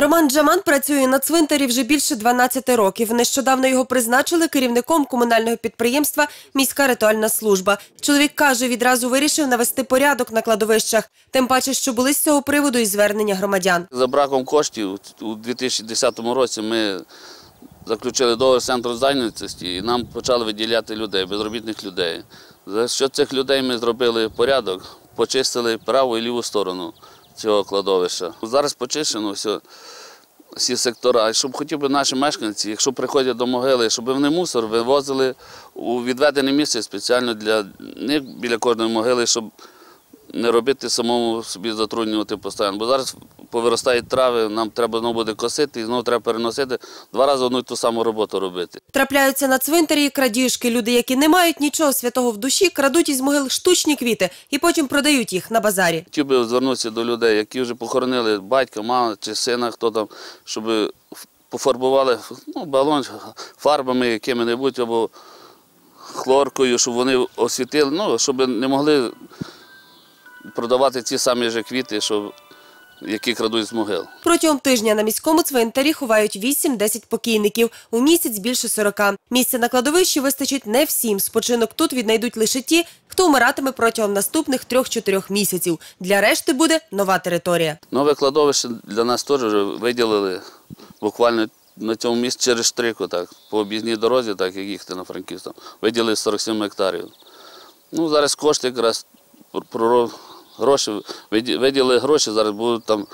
Роман Джаман працює на цвинтарі вже більше 12 років. Нещодавно його призначили керівником комунального підприємства Міська ритуальна служба. Чоловік каже, відразу вирішив навести порядок на кладовищах, тим паче, що були з цього приводу і звернення громадян. За браком коштів у 2010 році ми заключили договір з центру зайнятості і нам почали виділяти людей, безробітних людей. За що цих людей ми зробили порядок, почистили праву і ліву сторону цього кладовища. Зараз почищено все, всі сектора. І щоб хотів би наші мешканці, якщо приходять до могили, щоб вони мусор вивозили у відведене місце спеціально для них біля кожної могили, щоб не робити самому собі затруднювати постійно. Бо зараз повиростають трави, нам треба знову буде косити і знову треба переносити, два рази одну й ту саму роботу робити. Трапляються на цвинтарі крадіжки. Люди, які не мають нічого святого в душі, крадуть із могил штучні квіти і потім продають їх на базарі. Хотів би звернутися до людей, які вже похоронили батька, маму чи сина, хто там, щоб пофарбували ну, балон фарбами якими-небудь або хлоркою, щоб вони освітили, ну, щоб не могли продавати ті самі ж квіти, що, які крадуть з могил. Протягом тижня на міському цвинтарі ховають 8-10 покійників, у місяць більше 40. Місця на кладовищі вистачить не всім. Спочинок тут віднайдуть лише ті, хто вмиратиме протягом наступних 3-4 місяців. Для решти буде нова територія. Нове кладовище для нас теж вже виділили буквально на цьому місці через штрику, так, по об'їзній дорозі, так як їхати на Франківськ, виділили 47 гектарів. Ну, зараз кошти якраз гроші, виді- виділили гроші, зараз будуть там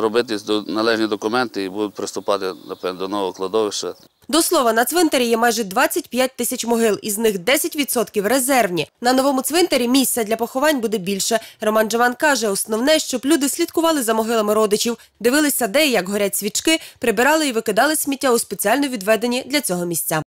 робити належні документи і будуть приступати напевно, до нового кладовища. До слова, на цвинтарі є майже 25 тисяч могил, із них 10% резервні. На новому цвинтарі місця для поховань буде більше. Роман Джаман каже, основне, щоб люди слідкували за могилами родичів, дивилися, де і як горять свічки, прибирали і викидали сміття у спеціально відведені для цього місця.